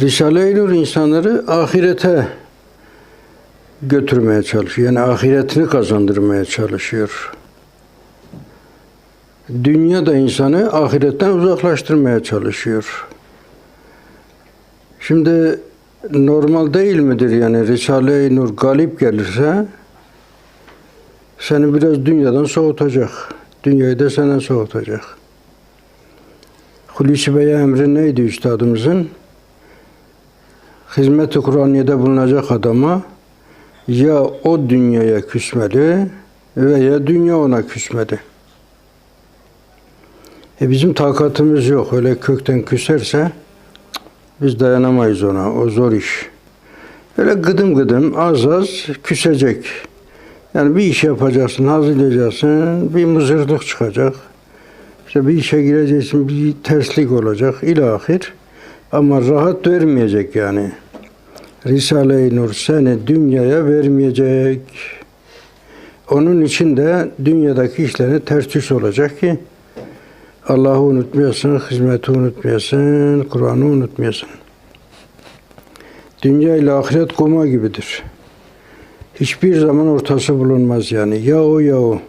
Risale-i Nur insanları ahirete götürmeye çalışıyor. Yani ahiretini kazandırmaya çalışıyor. Dünya da insanı ahiretten uzaklaştırmaya çalışıyor. Şimdi normal değil midir yani Risale-i Nur galip gelirse seni biraz dünyadan soğutacak. Dünyayı da senden soğutacak. Hulusi Bey emri neydi üstadımızın? Hizmet-i Kur'aniye'de bulunacak adama ya o dünyaya küsmeli veya dünya ona küsmeli. E bizim takatımız yok. Öyle kökten küserse biz dayanamayız ona. O zor iş. Öyle gıdım gıdım az az küsecek. Yani bir iş yapacaksın, hazırlayacaksın, bir mızırlık çıkacak. İşte bir işe gireceksin, bir terslik olacak, ilahir. Ama rahat vermeyecek yani. Risale-i Nur seni dünyaya vermeyecek. Onun için de dünyadaki işlerine ters düş olacak ki Allah'ı unutmayasın, hizmeti unutmayasın, Kur'an'ı unutmayasın. Dünya ile ahiret koma gibidir. Hiçbir zaman ortası bulunmaz yani. Ya o ya o.